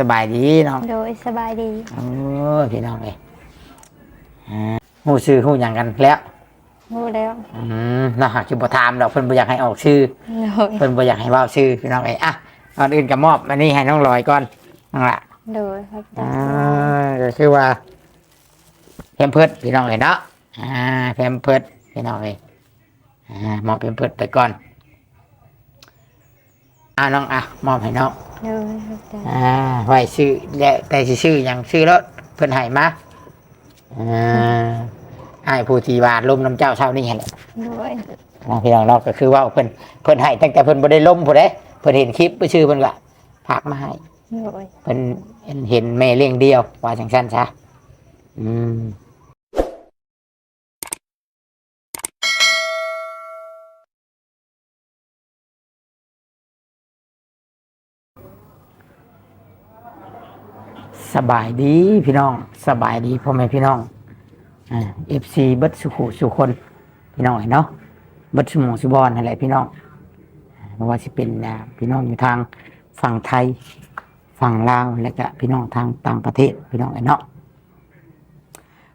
สบายดีเนาะโดยสบายดีโอ้ยพี่น้องเลยอ่าหูซื้อหูหยังกันแล้ว รู้แล้วอืมเนาะหากคิดบ่ถามดอกเพิ่นบ่อยากให้ออกชื่อ โดยเพิ่นบ่อยากให้เว้าชื่อพี่น้องเอ้ยอะก่อนอื่นก็มอบอันนี้ให้น้องลอยก่อนนั่นล่ะโดยครับตาอ่าก็คือว่าแพมเพิร์ดพี่น้องเอ้ยเนาะอ่าแพมเพิร์ดพี่น้องเอ้ยอ่ามอบแพมเพิร์ดไปก่อนอ่าน้องอะมอบให้น้อง โดยครับตาอ่าไว้ชื่อและแต่สิชื่อหยังชื่อรถเพิ่นให้มาอ่าให้ผู้ที่ว่าลมน้ำเจ้าเช้านี่แหละ โดยนะพี่น้องเนาะก็คือว่าเพิ่นเพิ่นให้ตั้งแต่เพิ่นบ่ได้ล้มผู้ใดเพิ่นเห็นคลิปไปชื่อเพิ่นก็ฝากมาให้โดยเพิ่นเห็นแม่เลี้ยงเดียว ว่าจังซั่นซะอืม สบายดีพี่น้องสบายดีพ่อแม่พี่น้องอ่า FC เบิดสุขุสุคนพี่น้องเนาะเบัดสมองสุบอลอะไรพี่น้องเพราะว่าจะเป็นพี่น้องอยู่ทางฝั่งไทยฝั่งลาวและก็พี่น้องทางต่างประเทศพี่น้องเนาะ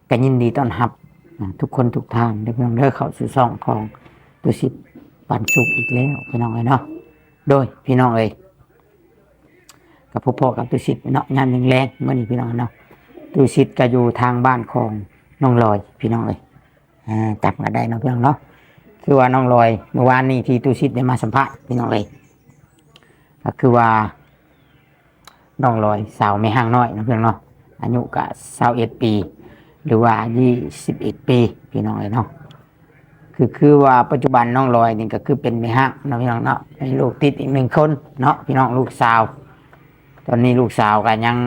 ก็ยินดีต้อนรับ ทุกคนทุกทางได้พี่น้องเลิกเข้าสู่ช่องของตุสิบปันสุขอีกแล้วพี่น้องเนาะโดยพี่น้องเอ้ย กับพ่อๆกับตุสิทธิ์เนาะงานแรงๆเมื่อนี้พี่น้องเนาะตุสิทธิ์ก็อยู่ทางบ้านของน้องลอยพี่น้องเอ้ยจับมาได้เนาะพี่น้องเนาะคือว่าน้องลอยเมื่อวานนี้ที่ตูชิดได้มาสัมภาษณ์พี่น้องเลยก็คือว่าน้องลอยสาวไม่ห่างน้อยนะเพื่อนเนาะอายุก็สาวเอ็ดปี หรือว่ายี่สิบเอ็ดปีพี่น้องเลยเนาะคือคือว่าปัจจุบันน้องลอยนี่ก็คือเป็นไม่ห่างนะพี่น้องเนาะมีลูกติดอีกหนึ่งคนเนาะพี่น้องลูกสาว ตอนนี้ลูกสาวก็ยัง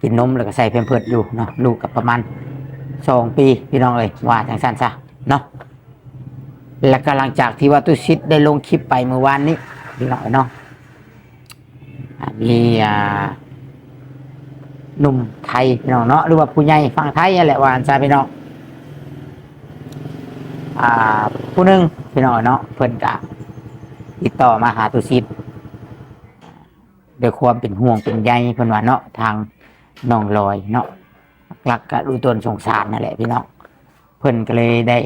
กินนมแล้วก็ใส่เพมเพิดอยู่เนาะลูกกับประมาณสองปีพี่น้องเลยว่าจังสั้นซะเนาะแล้วก็หลังจากที่ว่าตุชิดได้ลงคลิปไปเมื่อวานนี้พี่น้องเนาะมีอ่าหนุ่มไทยพี่น้องเนาะหรือว่าผู้ใหญ่ฝั่งไทยนั่นแหละว่าอันซาพี่น้องอ่าผู้หนึ่งพี่น้องเนาะเพิ่นกะติดต่อมาหาตุชิด ด้วยความเป็นห่วงเป็นใยเพิ่นว่าเนาะทางน้องลอยเนาะหลักก็ดูตนสงสารนั่นแหละพี่น้องเพิ่นก็เลยได้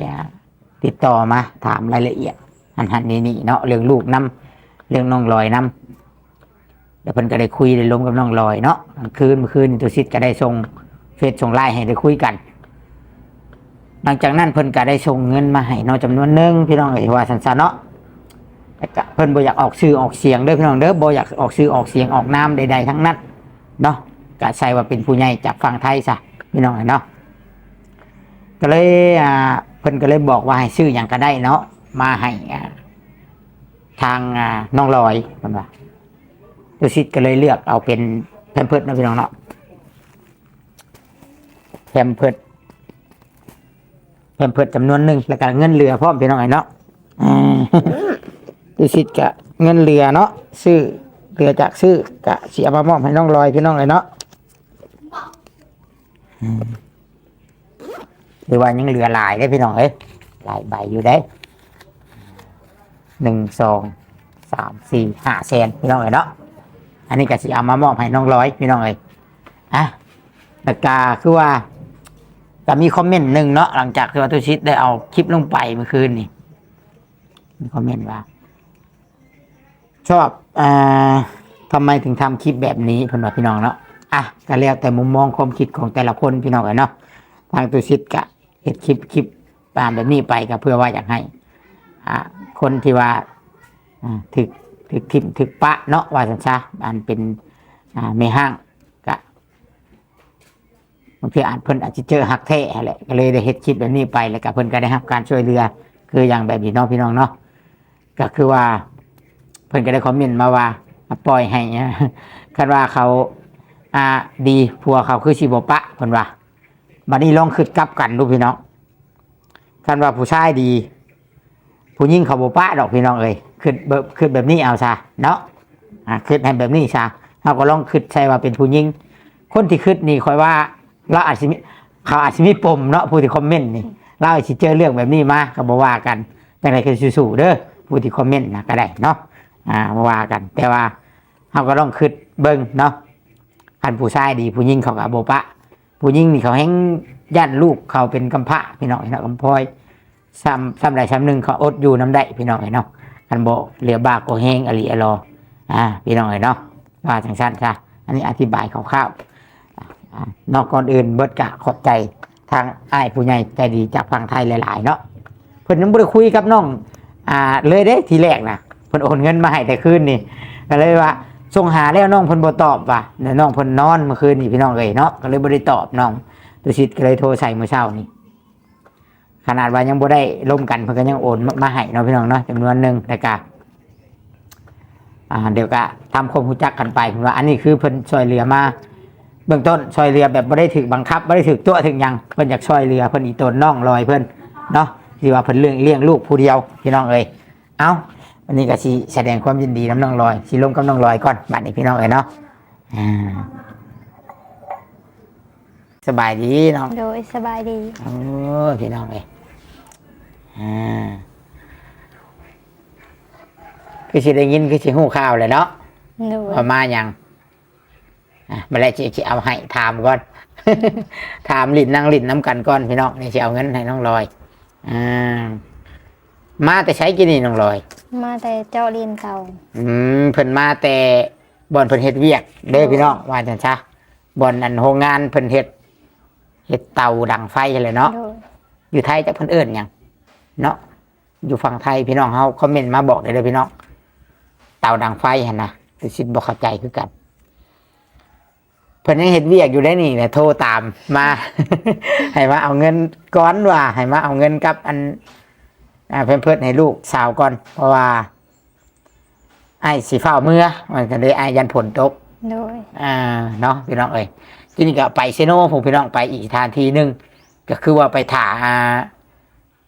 ติดต่อมา ถามรายละเอียดอันหันนี้นี่เนาะเรื่องลูกน้ำเรื่องน้องลอยน้ำเดี๋ยวเพิ่นก็ได้คุยได้ล้มกับน้องลอยเนาะกลางคืนเมื่อคืนตัวซิดก็ได้ส่งเฟซส่งไลน์ให้ได้คุยกัน หลังจากนั้นเพิ่นก็ได้ส่งเงินมาให้เนาะจำนวนหนึ่งพี่น้องเอ๋ว่าสันๆเนาะ แต่ก็เพิ่นบ่อยากออกชื่อออกเสียงเด้อพี่น้องเด้อบ่อยากออกชื่อออกเสียงออกนามใดๆทั้งนั้นเนาะก็ใส่ว่าเป็นผู้ใหญ่จากฝั่งไทยซะพี่น้องเนาะก็เลยอ่าเพิ่นก็เลยบอกว่าให้ซื้ออย่างก็ได้เนาะมาให้อ่าทางอ่าน้องลอยเพิ่นว่าตุสิตก็เลยเลือกเอาเป็นแพมเพิร์ดนะพี่น้องเนาะแพมเพิร์ดแพมเพิร์ดจำนวนหนึ่งแล้วก็เงินเหลือพร้อมพี่น้องไอ้เนาะ อ่าตุสิตก็เงินเหลือเนาะซื้อเหลือจากซื้อกะเสียมามอบให้น้องลอยพี่น้องไอ้เนาะหรือว่ายังเหลือหลายได้พี่น้องเอ้ยหลายใบอยู่ได้หนึ่งสองสามสี่ห้าแสนพี่น้องเอ้ยเนาะอันนี้ก็สิเอามามอบให้น้องร้อยพี่น้องเอ้ยอะแต่กาคือว่าก็มีคอมเมนต์หนึ่งเนาะหลังจากที่วัตุชิตได้เอาคลิปลงไปเมื่อคืนนี่มีคอมเมนต์ว่า ชอบอ่าทำไมถึงทำคลิปแบบนี้เพื่อนว่าพี่น้องเนาะอะก็แล้วแต่มุมมองความคิดของแต่ละคนพี่น้องเอ้ยเนาะทางตุสิตกะเห็ดคลิปคลิปตามแบบนี้ไปก็เพื่อว่าอยากให้อ่าคนที่ว่าถึกถึกทิมถึกปะเนาะว่าสันซะอันเป็นอ่าไม่ห้างกะบางทีอ่าจเพิ่นอาจจะเจอหักแท้แหละก็เลยได้เห็ดคลิปแบบนี้ไปแล้วก็เพิ่นก็ได้รับการช่วยเหลือ คืออย่างแบบนี้เนาะพี่น้องเนาะก็คือว่า เพิ่นก็ได้คอมเมนต์มาว่าปล่อยให้คันว่าเขาอ่าดีผัวเขาคือสิบปะเพิ่นว่าบัดนี้ลองคิดกลับกันดูพี่น้องคันว่าผู้ชายดี ผู้หญิงเขาบ่ปะดอกพี่น้องเอ้ยคิดแบบคิดแบบนี้เอาซะเนาะอ่าคิดให้แบบนี้ซะเราก็ลองคิดใช่ว่าเป็นผู้หญิงคนที่คิดนี่คอยว่าเราอาจจะมีเขาอาจจะมีปมเนาะผู้ที่คอมเมนต์นี่เราอาจจะเจอเรื่องแบบนี้มาก็บ่ว่ากันจังไดคือสู้ๆเด้อผู้ที่คอมเมนต์นะก็ได้เนาะ อ่าว่ากัน แต่ว่าเราก็ลองคิดเบิ่งเนาะอันผู้ชายดีผู้หญิงเขาก็บ่ปะ ผู้หญิงนี่เขาแฮงย่านลูกเขาเป็นกำพร้าพี่น้องเนาะกำพร้อยซ้ำซ้ำใดซ้ำหนึ่งเขาอดอยู่น้ำได้พี่น้องเนาะอันบ่เหลือบากก็แห้งอลีอรออ่าพี่น้องเนาะว่าจังซั่นซะอันนี้อธิบายคร่าวๆนอกก่อนอื่นเบิดกะขอบใจทางไอ้ผู้ใหญ่ใจดีจากฝั่งไทยหลาย ๆ เนาะเพิ่นยังบ่ได้คุยกับน้องอ่าเลยเด้ทีแรกนะ เพิ่นโอนเงินมาให้แต่คืนนี่ก็เลยว่าส่งหาแล้วน้องเพิ่นบ่ตอบว่ะเดี๋ยวน้องเพิ่นนอนเมื่อคืนนี่พี่น้องเอ้ยเนาะก็เลยบ่ได้ตอบน้องตุสิตก็เลยโทรใส่เมื่อเช้านี่ขนาดว่ายังบ่ได้ล่มกันเพิ่นก็ยังโอนมาให้เนาะพี่น้องเนาะจำนวนหนึ่งแต่ก็อ่าเดี๋ยวก็ทำความรู้จักกันไปว่า อันนี้คือเพิ่นช่วยเหลือมาเบื้องต้นช่วยเหลือแบบบ่ได้ถึกบังคับบ่ได้ถึกตัวถึงยังเพิ่นอยากช่วยเหลือเพิ่นอีตนน้องลอยเพิ่นเนาะที่ว่าเพิ่นเลี้ยงเลี้ยงลูกผู้เดียวพี่น้องเอ้ยเอ้า วันนี้ก็สิแสดงความยินดีน้ำน้องลอยสิลงกับน้องลอยก่อนบัดนี้พี่น้องเอ้ยเนาะอ่าสบายดีน้องโดยสบายดี โอ้พี่น้องเอ้ยอ่าคือสิได้ยินคือสิฮู้ข่าวเลยเนาะโดยว่ามาอย่างอะมาแล้วจะจะเอาให้ถามก่อน ถามลินนั่งลินน้ำกันก่อนพี่น้องนี่จะเอาเงินให้น้องลอยอ่า มาแต่ใช้กินนี่น้องลอย มาแต่เจ้าเรียนเก่าอืมเพิ่นมาแต่บอนเพิ่นเฮ็ดเวียกเด้อพี่น้องว่าจังซะบอนอันโรงงานเพิ่นเฮ็ดเฮ็ดเตาดังไฟเลยเนาะโดยอยู่ไทยจะเพิ่นเอิ้นหยังเนาะอยู่ฝั่งไทยพี่น้องเฮาคอมเมนต์มาบอกได้เลยพี่น้องเตาดังไฟหั่นนะสิสิบ่เข้าใจคือกัน เพิ่นยังเฮ็ดเวียกอยู่ได้นี่เนี่ยโทรตามมา ให้มาเอาเงินก้อนว่าให้มาเอาเงินกับอัน อ่าเพิ่นเพิ่นให้ลูกสาวก่อน เพราะว่า ไอ้ายสิเฝ้าเมื่อมันก็เลยไอ้ายยันผลตกโดยอ่าเนาะพี่น้องเอ้ยทีนี้ก็ไปเซโน่ผมพี่น้องไปอีกทานทีหนึ่งก็คือว่าไปถ่าอ่า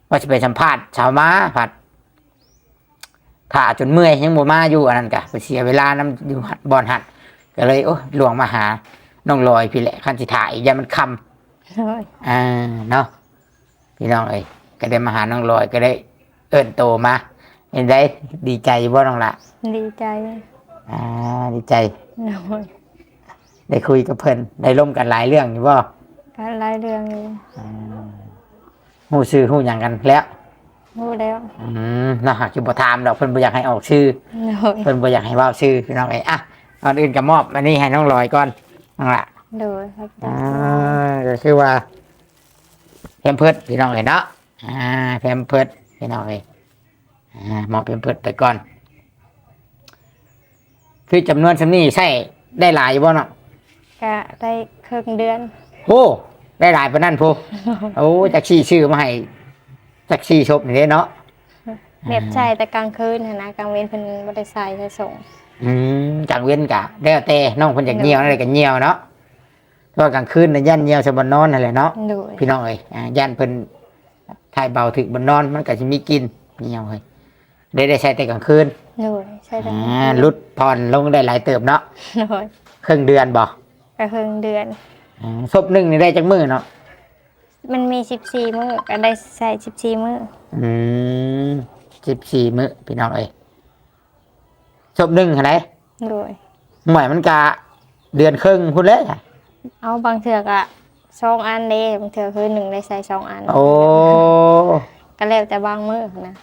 ว่าจะไปสัมภาษณ์ชาวม้าผัดถ่าจนเมื่อยยังบ่มาอยู่อันนั้นกะไปเสียเวลานํอยู่หัดบอลหัด ก็เลย โอ้หลวงมาหาน้องลอยพี่แหละคันสิถ่ายอย่ามันคำโดยอ่าเนาะพี่น้องเอ้ยก็ได้มาหาน้องลอยก็ได้ เอิ้นโตมาเห็นได้ดีใจบ่น้องละดีใจอ่าดีใจ โดยได้คุยกับเพิ่นได้ร่วมกันหลายเรื่องอยู่บ่การไล่เรื่องอยู่หูชื่อหูหยังกันแล้วรู้แล้วอืมเนาะหากสิบ่ถามดอกเพิ่นบ่อยากให้ออกชื่อ โดยเพิ่นบ่อยากให้เว้าชื่อพี่น้องเอ้ยอะก่อนอื่นก็มอบอันนี้ให้น้องลอยก่อนน้องละ โดยครับอ่าก็คือว่าแพมเพิร์ดพี่น้องเอ้ยเนาะอ่าแพมเพิร์ด พี่น้องเอ้ยอ่ามอบแพมเพิร์ดไปก่อน คือจำนวนซำนี้ใช้ได้หลายอยู่บ่เนาะก็ได้ครึ่งเดือนโอ้ได้หลายปานนั้นพูโอ้จักชี้ชื่อมาให้จักชี้ชบนี่เด้เนาะเน็บใช้แต่กลางคืนหั้นนะกลางเว้นเพิ่นบ่ได้ใส่ให้ส่งอืมกลางเว้นกะแล้วแต่น้องเพิ่นอยากเหี่ยวอะไรก็เหี่ยวเนาะเพราะว่ากลางคืนน่ะยันเหี่ยวสบนนอนนั่นแหละเนาะโดยพี่น้องเอ้ยอ่ายันเพิ่น ถ่ายเบาถึกบนนอนมันก็สิมีกินเหี่ยวเฮ้ยได้ได้ใช้แต่กลางคืนโดยใช่แต่อ่าลดผ่อนลงได้หลายเติบเนาะโดยครึ่งเดือนบ่ก็ครึ่งเดือน อ่าศพหนึงนี่ได้จักมื้อเนาะมันมี14มื้อก็ได้ใส่14มื้ออืม14มื้อพี่น้องเอ้ยศพหนึงเท่าไหร่โดยหมายมันกะเดือนครึ่งพุ่นเลยอะเอาบางเถือกอะ สองอันเด้บางเถือกคือหนึ่งได้ใส่สองอันโอ้ก็แล้วแต่บางมื้อนะ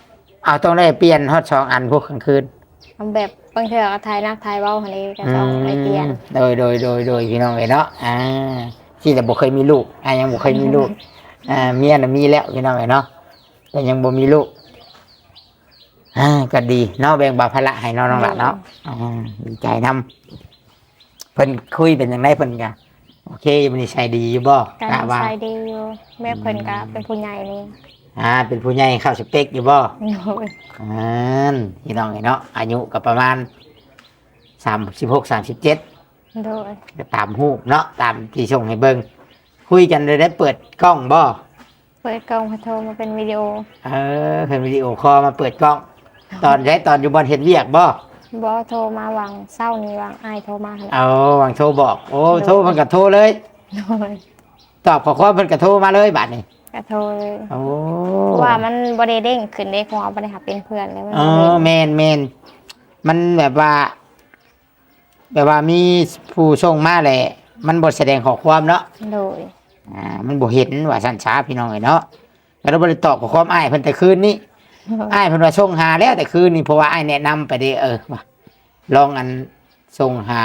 เอาต้องได้เปลี่ยนฮอดสองอันพวกกลางคืนเอาแบบบางเถือกก็ทายนักทายเว้าหันนี้ก็ต้องได้เปลี่ยนโดยโดยโดยโดยพี่น้องเอ้ยเนาะอ่าที่แต่บ่เคยมีลูกอ่ายังบ่เคยมีลูกอ่าเมียน่ะมีแล้วพี่น้องเอ้ยเนาะแต่ยังบ่มีลูกอ่าก็ดีเนาะแบ่งเบาภาระให้น้องน้องละเนาะอ่าดีใจนํเพิ่นคุยเป็นจังไดเพิ่นก็ โอเคมันนิสัยดีอยู่บ่การกะว่าใช้ดีอยู่แม่เพิ่นก็เป็นผู้ใหญ่นี่อ่าเป็นผู้ใหญ่เข้าสเปกอยู่บ่โดยอ่าพี่น้องเอ้ยเนาะอายุก็ประมาณ36 37โดยก็ตามหูปเนาะตามที่ส่งให้เบิ่งคุยกันเลยได้เปิดกล้องบ่เปิดกล้องพอโทรมาเป็นวิดีโอเออเพิ่นวิดีโอคอลมาเปิดกล้อง ตอนใช้ตอนอยู่บนเฮ็ดเวียกบ่ บอโทรมาวางเศร้านี้วางอายโทรมาหั่นเอาวางโทรบอก โอ้โทรเพิ่นก็โทรเลย โดยตอบข้อความเพิ่นก็โทรมาเลยบัดนี้ก็โทรเลยโอ้เพราะว่ามันบ่ได้เด้งขึ้นเด้ของเอาบ่ได้หาเป็นเพื่อนเลยมันเอบ่เด้องแม่นแม่นมันแบบว่า แบบว่ามีผู้ส่งมาแหละมันบทแสดงข้อความเนาะโดยอ่ามันบ่เห็นว่าสันช้าพี่น้องเอ้ยเนาะแล้วเราบ่ได้ตอบข้อความอ้ายเพิ่นแต่คืนนี้ อ้ายเพิ่นว่าส่งหาแล้วแต่คืนนี้เพราะว่าอ้ายแนะนำไปเด้เออว่าลองอันส่งหา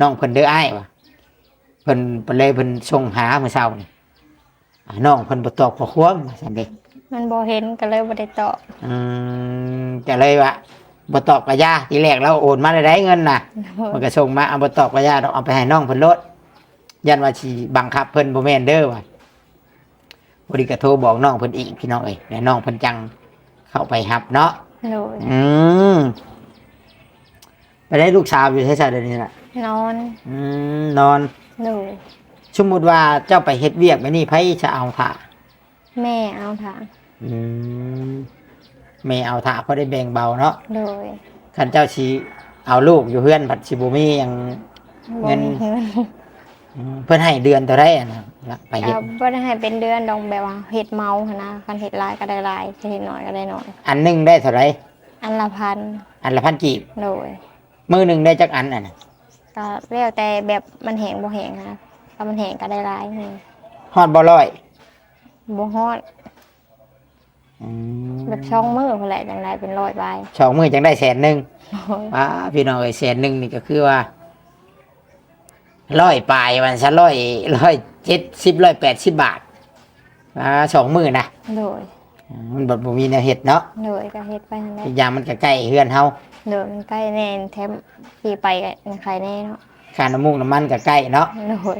น้องเพิ่นเด้ออ้ายว่าเพิ่นเพิ่นเลยเพิ่นส่งหาเมื่อเช้านี่อ่าน้องเพิ่นบ่ตอบข้อความว่าซั่นเด้ มันบ่เห็นก็เลยบ่ได้ตอบอืมจะเลยว่าบ่ตอบกระยาทีแรกเราโอนมาได้ได้เงินน่ะ มันก็ส่งมาเอาบ่ตอบกระยาดอกเอาไปให้น้องเพิ่นลดยันว่าสิบังคับเพิ่นบ่แม่นเด้อว่าบ่ไดีก็โทรบอกน้องเพิ่นอีกพี่น้องเอ้ยแล้วน้องเพิ่นจัง เข้าไปรับเนาะโดยอืมไปได้ลูกสาวอยู่ใช่ๆเดี๋ยวนี้น่ะ นอนอืมนอน โดยสมมุติว่าเจ้าไปเฮ็ดเวียกไปนี่ไผจะเอาถ่าแม่เอาทางอืมแม่เอาถ่าเพราะได้แบ่งเบาเนาะโดยคันเจ้าชีเอาลูกอยู่เพื่อนผัดชิบุมีหยัง บ่เงิน มีเงิน อืมเพื่อนให้เดือนตัวได้อะนะ ละไปเฮ็ดก็บ่ได้ให้เป็นเดือนดองแบบว่าเฮ็ดเมาหั้นนะคันเฮ็ดหลายก็ได้หลายเฮ็ดน้อยก็ได้น้อยอันหนึงได้เท่าไหรอันละพันอันละพันกีบโดยมือหนึ่งได้จักอันอะนะก็แล้วแต่แบบมันแห้งบ่แห้งนะถ้ามันแห้งก็ได้หลายนี่ฮอดบ่ร้อยบ่ฮอดอืมแบบช่องมือพุ่นแหละจังไดเป็นร้อยใบสองมือจังได้แสนหนึ่งโอ้ยว้าพี่น้องเอ้ยแสนหนึ่งนี่ก็คือว่า ร้อยปลายวันซะร้อยร้อยเจ็ดสิบร้อยแปดสิบบาทว้าสองมือนะโดยอืมมันแบบบ่มีแนวเห็ดเนาะโดยก็เฮ็ดไปนั่นแหละอีกอย่างมันก็ใกล้เฮือนเฮาโดยมันใกล้แน่แถมขี่ไปก็ใครแน่เนาะค่าน้ำมูกน้ำมันก็ใกล้เนาะโดย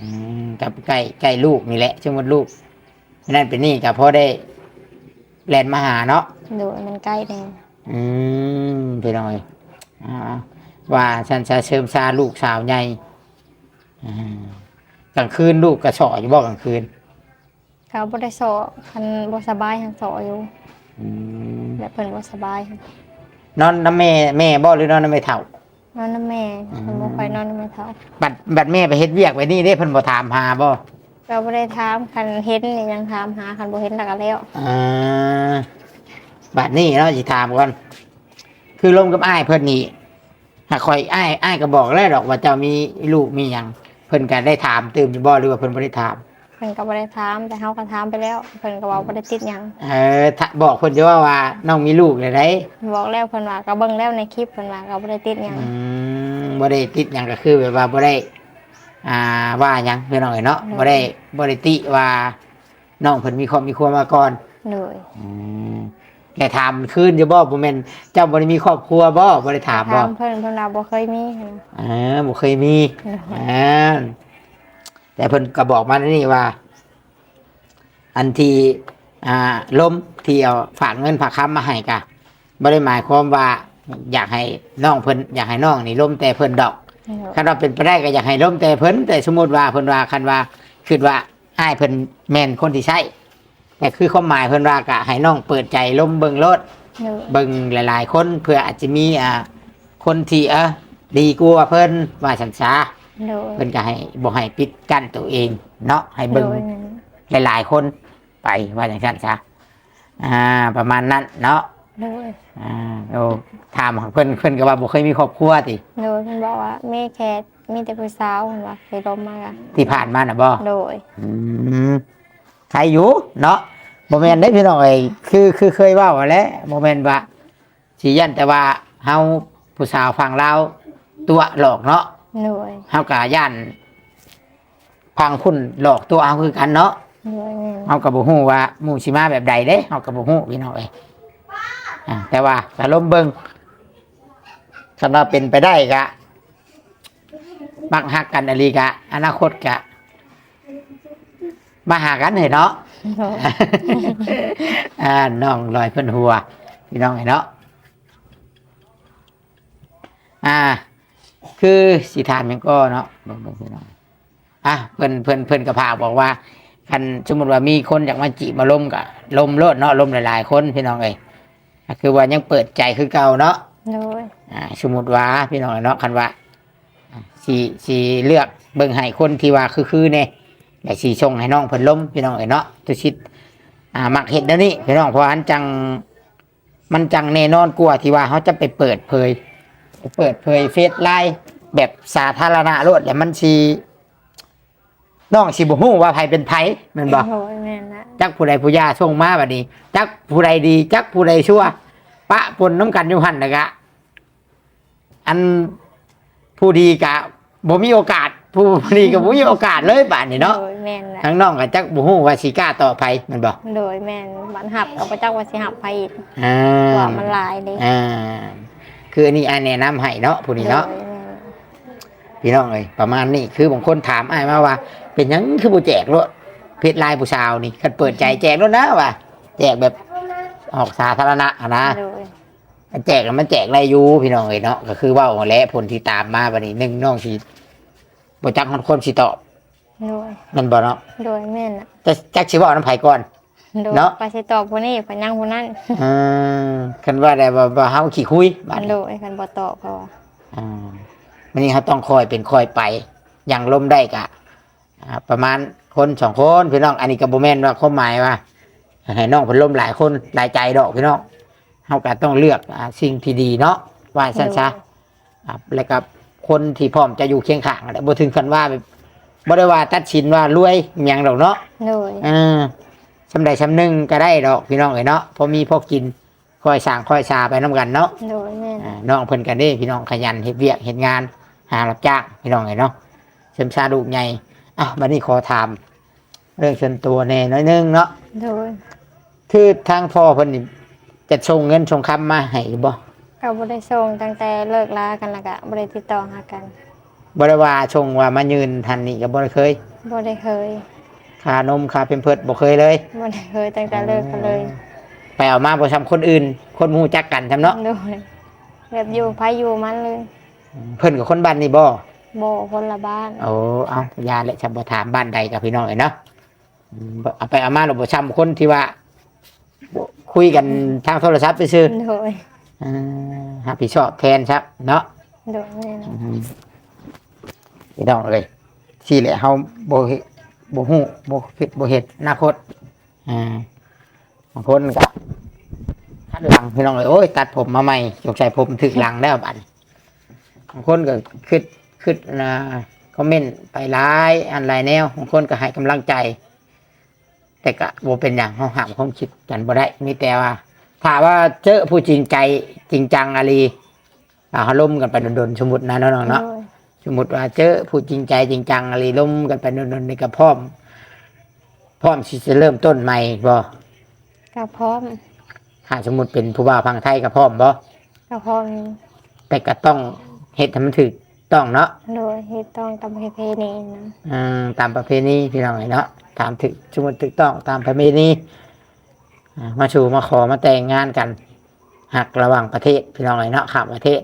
อืมกับใกล้ใกล้ลูกนี่แหละช่วงวันลูกนั่นเป็นนี่กับพ่อได้แลนมาหาเนาะ โดยมันใกล้แน่อืมพี่น้อยอ่า ว่าฉันจะเชิมซาลูกสาวใหญ่อ่ากลางคืนลูกกระเฉาะอยู่บ่กลางคืน เขาบ่ได้สอคันบ่สบายหันสออยู่อืมแบบเพิ่นบ่สบายหั้นนอนน้ำแม่แม่บ่หรือนอนน้ำแม่เฒ่านอนนำแม่เพิ่นบ่ค่อยนอนนำแม่เฒ่าบัดบัดแม่ไปเฮ็ดเวียกไว้นี่ได้เพิ่นบ่ถามหาบ่ก็บ่ได้ถามคันเห็นนี่ยังถามหาคันบ่เห็นแล้วก็แล้วอ่าบัดนี้เนาะสิถามก่อนคือลมกับอ้ายเพิ่นนี่ หากคอยอ้ายอ้ายก็บอกแล้วดอกว่าเจ้ามีลูกมีหยังเพิ่นก็ได้ถามตื่มอยู่บ่หรือว่าเพิ่นบ่ได้ถาม เพิ่นก็บ่ได้ถามแต่เฮาก็ถามไปแล้ว เพิ่นก็เว้าบ่ได้ติดหยังเออถ้าบอกเพิ่นจะว่าว่าน้องมีลูกเลยได้บอกแล้วเพิ่นว่าก็เบิ่งแล้วในคลิปเพิ่นว่าก็บ่ได้ติดหยังอืมบ่ได้ติดหยังก็คือแบบว่าบ่ได้อ่าว่าหยังพี่น้องเอ้ยเนาะบ่ได้บ่ได้ติว่าน้องเพิ่นมีครอบมีครัวมาก่อนโดยอืม แต่ถามคืนอยู่บ่บ่แม่นเจ้าบ่ได้มีครอบครัวบ่บ่ได้ถามบ่ถามเพิ่นเพิ่นว่าบ่เคยมีหั้นนะเออบ่เคยมีโดยอ่าแต่เพิ่นก็บอกมานี่ว่า อันที่อ่าล้มที่เอาฝากเงินฝากค้ำมาให้กะบ่ได้หมายความว่า อยากให้น้องเพิ่นอยากให้น้องนี่ล้มแต่เพิ่นดอกโดยคันว่าเป็นไปได้ก็อยากให้ล้มแต่เพิ่นแต่สมมุติว่าเพิ่นว่าคันว่าคิดว่าอ้ายเพิ่นแม่นคนที่ใช่ แต่คือความหมายเพิ่นว่ากะให้น้องเปิดใจล้มเบิ่งรถโดยเบิ่งหลาย ๆ คนเพื่ออาจจะมีอ่าคนที่เออดีกว่าเพิ่นว่าสันซาโดยเพิ่นก็ให้บ่ให้ปิดกั้นตัวเอง เนาะให้เบิ่งโดยนั่นหลายๆคนไปว่าอย่างนั้นซะอ่า ประมาณนั้นเนาะโดยอ่าโอ้ถามของเพิ่นเพิ่นก็ว่าบ่เคยมีครอบครัวติโดยเพิ่นบอกว่าแม่แค่มีแต่ผู้สาวเพิ่นว่าเคยล้มมาอะที่ผ่านมาน่ะบ่โดยอืม ใครอยู่เนาะบ่แม่นได้พี่น้องเอ้ยคือคือเคยเว้าว่าแหล้วบ่แม่นว่าสิยันแต่ว่าเฮาผู้สาวฟังลาวตัวหลอกเนาะโดยเฮากะย่านพังคุณหลอกตัวเอาคือกันเนาะโดยนั่นเฮาก็บ่ฮู้ว่าหมู่สิมาแบบใดเด้เฮาก็บ่ฮู้พี่น้องเอ้ยอ่าแต่ว่าก็ลมเบิ่งคันว่าเป็นไปได้ก็มักฮักกันอลีกะ อนาคตกะ มาหากันเห็นเนาะโดยอ่าน้องลอยเพิ่นหัวพี่น้องเห็นเนาะอ่า คือสิถามหยังก็เนาะเบิ่งเบิ่งพี่น้องอะเพิ่นเพิ่นเพิ่นกระพาบอกว่าคันสมมติว่ามีคนอยากมาจีบมาล้มกะล้มโลดเนาะล้มหลายๆคนพี่น้องเอ้ยก็คือว่ายังเปิดใจคือเก่าเนาะโดยอ่าสมมติว่าพี่น้องเนาะคันว่าอ่าสีสีเลือกเบิ่งให้คนที่ว่าคือคือเนี่ย แต่สีชงให้น้องเพิ่นล้มพี่น้องเอ้ยเนาะตุชิดอ่ามักเห็ดเดี๋ยวนี้พี่น้องเพราะอันจัง มันจังแน่นอนกลัวาที่ว่าเขาจะไปเปิดเผยเปิดเผยเฟซไลน์แบบสาธารณะโลดแล้วมันสิน้องสิบ่ฮู้ว่าไผเป็นไผแม่นบ่โดยแม่นนะจักผู้ใดผู้ยาส่งมาบัดนี้ จักผู้ใดดี จักผู้ใดชั่ว ปะปนน้ำกันอยู่หั่นนะกะอันผู้ดีกะบ่มีโอกาส ผู้ดีก็บ่มีโอกาสเลยบัดนี้เนาะโดยแม่นนะทั้งน้องก็จักบ่ฮู้ว่าสิกล้าต่อไปแมันบ่โดยแม่นบันหับเอาไปจักว่าสิหับไปอีกอ่าว่ามันหลายเด้อ่า คืออันนี้อันแนะนำให้เนาะผู้นี้เนาะ โดยแม่นพี่น้องเอ้ยประมาณนี้คือบางคนถามอ้ายมาว่า เป็นหยังคือบ่แจกรถเพชรลายผู้สาวนี่คันเปิดใจแจกรถนะว่าแจกแบบออกสาธารณะอะนะโดยแจกแล้วมันแจกไรอยู่พี่น้องเอ้ยเนาะก็คือเว่าหัวแหละผลที่ตามมาบัดนี้หนึ่งน้องสิ บ่จักคนคนสิตอบโดยมันบ่เนาะโดยแม่นนะจะจักสิเว้าน้ำไผก่อน โดยเนาะ ไปสิตอบผู้นี้ไปนั่งผู้นั้นอืมคันว่าได้ว่าว่าเฮาขี้คุยบัดนี้ โดยคันบ่ตอบเพราะว่าอ่ามันนี่เขาต้องคอยเป็นคอยไป อย่างลมได้กะอ่าประมาณคนสองคนพี่น้อง อันนี้ก็บ่แม่นว่าความหมายว่าให้น้องเพิ่นลมหลายคนหลายใจดอกพี่น้องเฮาก็ต้องเลือกอ่าสิ่งที่ดีเนาะว่าซั่นซะครับแล้วก็ คนที่พร้อมจะอยู่เคียงข้างนั่นแหละบ่ถึงกันว่าแบบบ่ได้ว่าตัดสินว่ารวยอหย่างดอกเนาะโดยเออสำใดสำหนึ่งก็ได้ดอกพี่น้องเอ้ยเนาะพอมีพอกินคอยสร้างคอยชาไปน้กันเนาะ โดยแม่นอ่าน้องเพิ่นกันเด้พี่น้องขยันเฮ็ดเวียกเฮ็ดงาน หารับจ้างพี่น้องเอ้ยเนาะเสริมชาลูกใหญ่อะบัดนี้ขอถาม เรื่องส่วนตัวแน่น้อยหนึงเนาะโดย คือทางพ่อเพิ่นนี่จะส่งเงินส่งคำมาให้บ่ ก็บ่ได้ส่งตั้งแต่เลิกลากันแล้วก็บ่ได้ติดต่อหากันบ่ได้ว่าส่งว่ามายืนทันนี่ก็บ่ได้เคยบ่ได้เคยค่านมค่าเป็นเพิดบ่เคยเลยบ่ได้เคยตั้งแต่เลิกกันเลยไปเอามาบ่ทำคนอื่น คนหมู่จักกันทำเนาะโดยแบบอยู่ไผอยู่มันเลย เพิ่นกับคนบ้านนี่บ่โบคนละบ้านโอ้เอายาและชำบ่ถามบ้านใดกับพี่น้องเอ้ยเนาะอืมบ่เอาไปเอามาหรือบ่ชำคนที่ว่าบ่คุยกันทางโทรศัพท์ซื่อโดยๆอ่า รับผิดชอบแทนครับเนาะโดยแม่นอืมพี่น้องเลยที่แหละเฮาบ่เฮ็ดบ่ฮู้บ่คิดบ่เฮ็ดอนาคตอ่าบางคนก็คัดหลังพี่น้องเลยโอ้ยตัดผมมาใหม่สงสัยผมถึกหลังแล้วบัดนี้บางคนก็คิดคิดนะคอมเมนต์ไปหลายอันหลายแนวบางคนก็ให้กำลังใจ แต่ก็บ่เป็นอย่างเฮาห้ามความคิดกันบ่ได้มีแต่ว่า ถ้าว่าเจอผู้จริงใจจริงจังอะไรอ่าเฮาล้มกันไปโดนๆสมมุตินะน้องๆเนาะโดยสมมติว่าเจอผู้จริงใจจริงจังอะไรล้มกันไปนนๆนี่ก็พร้อมพร้อมที่จะเริ่มต้นใหม่บ่ก็พร้อมถ้าสมมติเป็นผู้บ่าวพังไทยก็พร้อมบ่ก็พร้อมแต่ก็ต้องเฮ็ดให้มันถูกต้องเนาะโดยเฮ็ดต้องตามประเพณีนะอืมตามประเพณีพี่น้องเนาะตามถึกสมมติถูกต้องตามประเพณีอ่า มาชูมาขอมาแต่งงานกันหักระหว่างประเทศพี่น้องเนาะข้ามประเทศ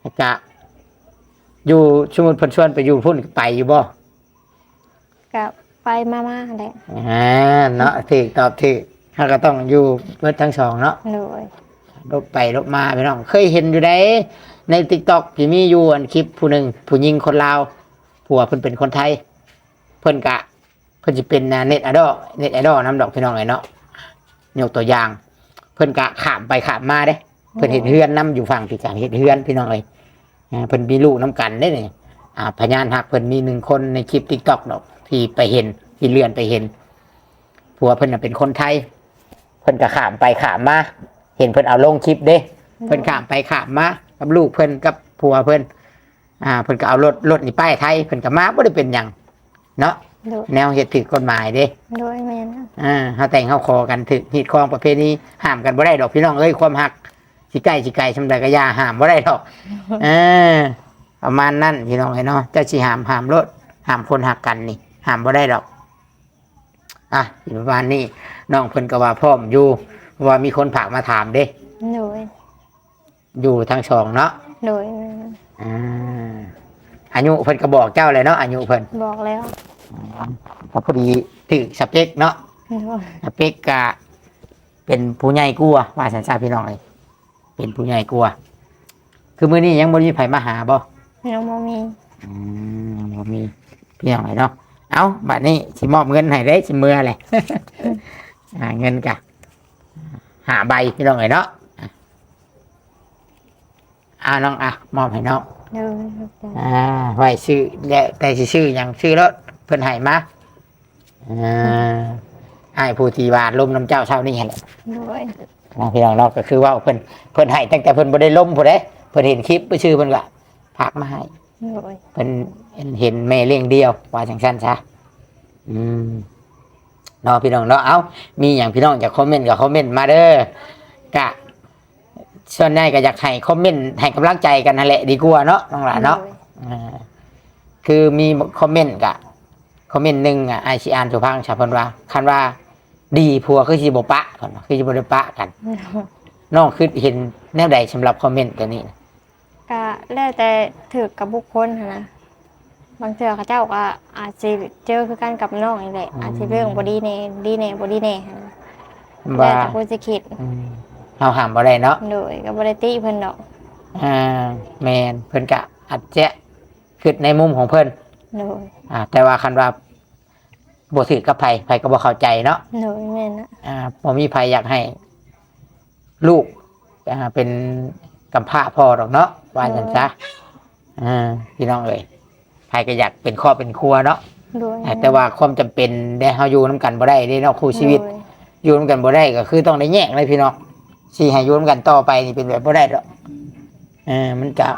แล้วก็อยู่สมมติเพิ่นชวนไปอยู่พุ่นก็ไปอยู่บ่ก็ไปมาๆแหละอ่าเนาะถูกตอบถูกเราก็ต้องอยู่เบิดทั้งสองเนาะโดยลบไปลบมาพี่น้องเคยเห็นอยู่ได้ในติ๊กต็อกที่มีอยู่อันคลิปผู้หนึ่งผู้หญิงคนลาวผัวเพิ่นเป็นคนไทย เพิ่นกะ เพิ่นจะเป็นเน็ตไอดอลเน็ตไอดอลน้ำดอกพี่น้องเลยเนาะ ยกตัวอย่าง เพิ่นกะขามไปขามมาเด้ เพิ่นเห็นเฮือนน้ำอยู่ฝั่งที่กลางเห็นเฮือนพี่น้องเลยอ่าเพิ่นมีลูกน้ำกันได้เนี่ยอ่าพยานหักเพิ่นมีหนึ่งคนในคลิปติ๊กต็อกดอกที่ไปเห็นที่เลื่อนไปเห็นผัวเพิ่นน่ะเป็นคนไทย เพิ่นก็ขามไปขามมาเห็นเพิ่นเอาลงคลิปเด้ เพิ่นขามไปขามมากับลูกเพิ่นกับผัวเพิ่นอ่าเพิ่นก็เอารถรถนี่ป้ายไทยเพิ่นก็มาบ่ได้เป็นหยังเนาะ โดยแนวเฮ็ดถูกกฎหมายเด้โดยแม่นนะอ่าเฮาแต่งเฮาคอกันถึกฮีดคองประเพณีห้ามกันบ่ได้ดอกพี่น้องเอ้ยความหักสิใกล้สิไกลชำใดก็อย่าห้ามบ่ได้ดอกเออประมาณนั้นพี่น้องเอ้ยเนาะเจ้าสิห้ามห้ามรถห้ามคนหักกันนี่ห้ามบ่ได้ดอกอะประมาณนี้น้องเพิ่นก็ว่าพร้อมอยู่ว่ามีคนฝากมาถามเด้โดยอยู่ทั้งสองเนาะโดยแม่นนะอ่าอายุเพิ่นก็บอกเจ้าเลยเนาะอายุเพิ่นบอกแล้ว ก็พอดีถึกสเปคเนาะโดยสเปกกะเป็นผู้ใหญ่กลัวว่าสันซาพี่น้องเลยเป็นผู้ใหญ่กลัว คือมื้อนี้ยังบ่มีไผมาหาบ่ยังบ่มีอืมยังบ่มีพี่น้องเลยเนาะเอาบัดนี้สิมอบเงินให้ได้สิมือแหละหาเงินกะหาใบพี่น้องเลยเนาะอะอ่าน้องอะมอบให้น้องโดยขอบใจอ่าไว้ชื่อและแต่สิชื่อหยังชื่อรถ เพิ่นให้มาอ่าไอ้ายผู้ที่วาดลมน้ำเจ้าเช้านี่หั่นแหละโดยน้องพี่น้องเนาะก็คือว่าเพิ่นเพิ่นให้ตั้งแต่เพิ่นบ่ได้ล้มผู้ใดเพิ่นเห็นคลิปชื่อเพิ่นก็พากมาให้โดยเพิ่นเห็นแม่เลี้ยงเดียวว่าจังซั่นซะอืมเนาะพี่น้องเนาะเอ้ามีหยังพี่น้องอยากคอมเมนต์ก็คอมเมนต์มาเด้อกะส่วนใหญ่ก็อยากให้คอมเมนต์ให้กำลังใจกันนั่นแหละดีกว่าเนาะน้องหลานเนาะอ่าคือมีคอมเมนต์กะ คอมเมนต์หนึ่งอะไอซีอานสุพังชาเพันว่าคันว่า ดีผัวคือสิบปะเพิ่นว่าคือสิบได้ปะกันโดยน้องคือเห็นแนวใดสำหรับคอมเมนต์ตัวนี้นะก็แล้วแต่ถือกับบุคคลหั้นนะบางเทื่อเขาเจ้าก็อาจจะเจอคือกันกับน้องนี่แหละอาจจะเรื่องบอดีเน่ดีเน่บอดีเน่หั้นนะแล้วว่าแต่ผู้จะคิดอืมเราห้ามบ่ได้เนาะ โดยกับบริตี้เพิ่นดอกอ่าแมนเพิ่นกะอาจจะคือในมุมของเพิ่นโดย อ่าแต่ว่าคันว่า บ่ถือกับไผไผก็บ่เข้าใจเนาะโดยแม่นนะอ่าผมมีภัยอยากให้ ลูกอ่าเป็นกำพร้าพ่อหรอกเนาะว่าจันซะอ่าพี่น้องเอ้ยใครก็อยากเป็นครอบเป็นครัวเนาะโดยอ่าแต่ว่าความจำเป็นได้เฮาอยู่น้ำกันบ่ได้ได้เนาะคู่ชีวิต โดยอยู่น้ำกันบ่ได้ก็คือต้องได้แยกเลยพี่น้องสิให้อยู่น้ำกันต่อไปนี่เป็นแบบบ่ได้ดอกเออมันก็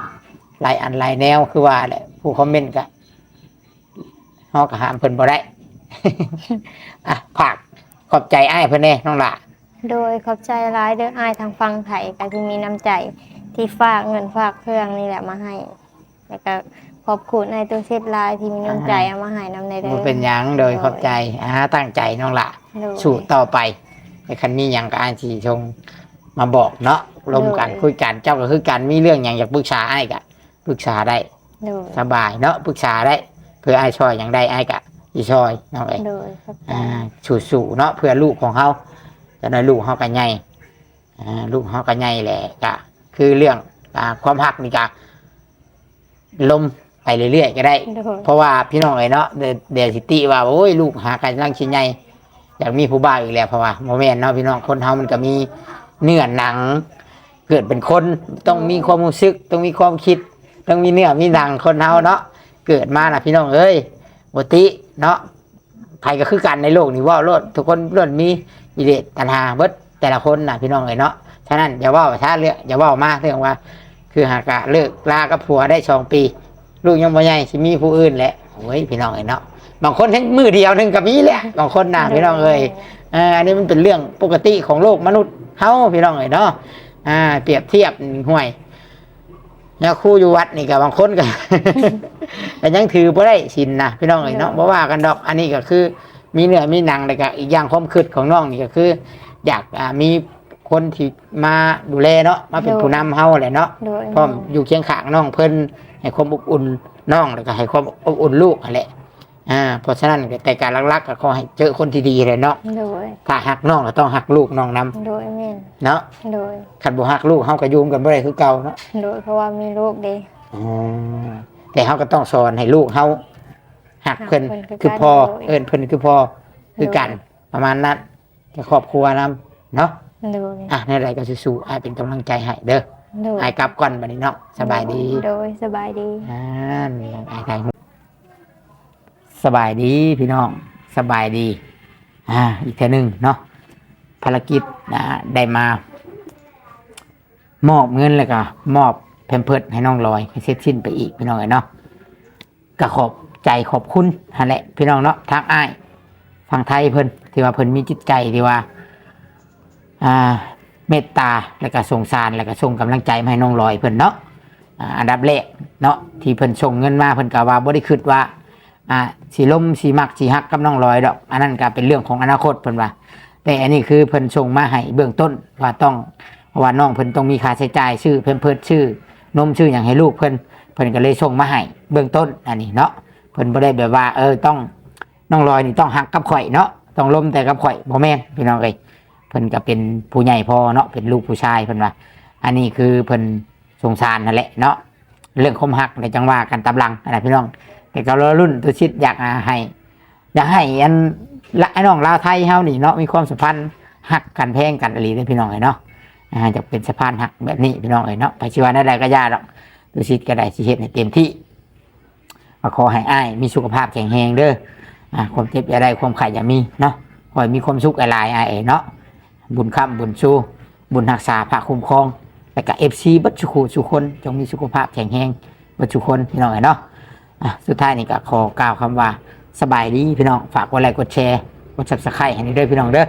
หลายอันหลายแนวคือว่าแหละผู้คอมเมนต์ก็เฮาก็ห้ามเพิ่นบ่ได้ อะฝากขอบใจอ้ายเพิ่นแน่น้องหล่ะโดยขอบใจร้ายเด้ออายทางฟังไทยก็ที่มีน้ำใจที่ฝากเงินฝากเครื่องนี่แหละมาให้ แล้วก็ขอบคุณในตัวเซตลายที่มีน้ำใจเอามาให้นำในเด้บ่อเป็นหยังโดยขอบใจอ่าตั้งใจน้องหล่ะโดย สู้ต่อไปในคันมีหยังก็อ้ายสิชงมาบอกเนาะลมกันโดย คุยกันเจ้าก็คือกันมีเรื่องหยังอยากปรึกษาอ้ายก็ปรึกษาได้ โดย สบายเนาะปรึกษาได้เพื่อไอ้ายช่อยอย่างใดไอ้ายกะ อีช่อยน้องเอ้ยโดยขอบใจอ่าสู่สู่เนาะเพื่อลูกของเขาจะได้ลูกเขากันใหญ่อ่าลูกเขากันใหญ่แหละกะคือเรื่องอ่าความหักนี่กะลมไปเรื่อยๆก็ได้ โดยเพราะว่าพี่น้องเอ้ยเนาะเดยวเดยวสิติว่าโอ้ยลูกหากันร่างชิ้นใหญ่อยากมีผู้บ่าวอีกแล้วเพราะว่าโมเมนเนาะพี่น้องคนเฮามันก็มีเนื้อหนัง เกิดเป็นคนต้องมีความรู้สึกต้องมีความคิด ต้องมีเนื้อมีหนังคนเฮาเนาะเกิดมาน่ะพี่น้องเอ้ย บติเนาะใครก็คือกันในโลกนี้ว่าโลดทุกคนล้วนมีอิเลสตัณหาเบิดแต่ละคนน่ะพี่น้องเอ้ยเนาะฉะนั้นอย่าว่าถ้าเรื่องอย่าว่ามาเรื่องว่า คือหากะเลิกลากับผัวได้สองปี ลูกยังบ่ใหญ่สิมีผู้อื่นแหละโอ้ยพี่น้องเอ้ยเนาะบางคนทั้งมือเดียวหนึงกับมีแหละบางคนน่ะพี่น้องเอ้ยอ่าอันนี้มันเป็นเรื่องปกติของโลกมนุษย์เฮาพี่น้องเอ้ยเนาะอ่าเปรียบเทียบห่วย แล้วครู่อยู่วัดนี่กับบางคนก็แต่ยังถือบ่ได้ชินนะพี่น้องเอ้ยเนาะบ่ว่ากันดอกอันนี้ก็คือ มีเนื้อมีหนังเลยก็อีกอย่างความคิดของน้องนี่ก็คือ อยากอ่ามีคนที่มาดูแลเนาะมาเป็นผู้นำเฮาแหละเนาะโดยพร้อมอยู่เคียงข้างน้องเพิ่นให้ความอบอุ่นน้องแล้วก็ให้ความอบอุ่นลูกนั่นแหละ อ่าเพราะฉะนั้นแต่การลักๆก็ขอให้เจอคนที่ดีเลยเนาะโดยถ้าหักน้องก็ต้องหักลูกน้องนำโดยแม่นเนาะโดยขันบ่หักลูกเฮาก็อยุ่มกันบ่ได้คือเก่าเนาะโดยเพราะว่ามีลูกเด้อ๋อแต่เฮาก็ต้องสอนให้ลูกเฮาหักเพิ่นหักเพิ่นคือคือพ่อกันโดยเอิ้นเพิ่นคือพ่อคือกัน ประมาณนั้นกับครอบครัวนำเนาะโดยอะในไรก็สู้ๆอ้ายเป็นกำลังใจให้เด้อโดยอ้ายกลับก่อนบัดนี้เนาะสบายดี โดยสบายดีอ่านี่น้องอ้ายไทย สบายดีพี่น้องสบายดีอ่าอีกเทื่อหนึงเนาะภารกิจอ่าได้มา มอบเงินแล้วก็มอบแพมเพิร์ดให้น้องลอยให้เสร็จสิ้นไปอีกพี่น้องเนาะก็ขอบใจขอบคุณนั่นแหละ พี่น้องเนาะทางอ้ายฝั่งไทยเพิ่นที่ว่าเพิ่นมีจิตใจที่ว่า อ่า เมตตาแล้วก็สงสารแล้วก็ส่งกำลังใจมาให้น้องลอยเพิ่นเนาะอันดับแรกเนาะที่เพิ่นส่งเงินมาเพิ่นก็ว่าบ่ได้คิดว่า อ่าสีลมสีมักสีฮักกับน้องลอยดอก อันนั้นก็เป็นเรื่องของอนาคตเพิ่นว่า แต่อันนี้คือเพิ่นส่งมาให้เบื้องต้นว่าต้องว่าน้องเพิ่นต้องมีค่าใช้จ่ายชื่อเพิ่นเพิ่นชื่อนมชื่ออย่างให้ลูกเพิ่นเพิ่นก็เลยส่งมาให้เบื้องต้นอันนี้เนาะเพิ่นบ่ได้แบบว่า เออต้องน้องลอยนี่ต้องฮักกับข่อยเนาะต้องล้มแต่กับข่อยบ่แม่นพี่น้องเอ้ยเพิ่นก็เป็นผู้ใหญ่พอเนาะเป็นลูกผู้ชายเพิ่นว่า อันนี้คือเพิ่นสงสารนั่นแหละเนาะเรื่องคมฮักในจังว่ากันตำลังนะพี่น้อง แต่ก็รุ่นตัวชิดอยากให้อยากให้อันละไอ้น้องลาวไทยเฮานี่เนาะมีความสัมพันธ์หักกันแพงกันอะไรเด้พี่น้องเอ้ยเนาะอ่าจะเป็นสะพานหักแบบนี้พี่น้องเอ้ยเนาะไปชิวานั่นใดก็ยาดอกดูสิดก็ได้สิเฮ็ดให้เต็มที่ก็ขอให้อ้ายมีสุขภาพแข็งแรงเด้ออ่าความเจ็บอย่าได้ความไข่อย่ามีเนาะขอให้มีความสุขอ้ายเอ้เนาะบุญค้ำบุญชูบุญรักษาพระคุ้มครอง และก็เอฟซีบัดสุขุสุคนจงมีสุขภาพแข็งแรงบัดสุคนพี่น้องเอ้ยเนาะ อะสุดท้ายนี่ก็ขอกล่าวคำว่าสบายดีพี่น้องฝากกดไลค์กดแชร์กด subscribe ให้ด้วยพี่น้องเด้อ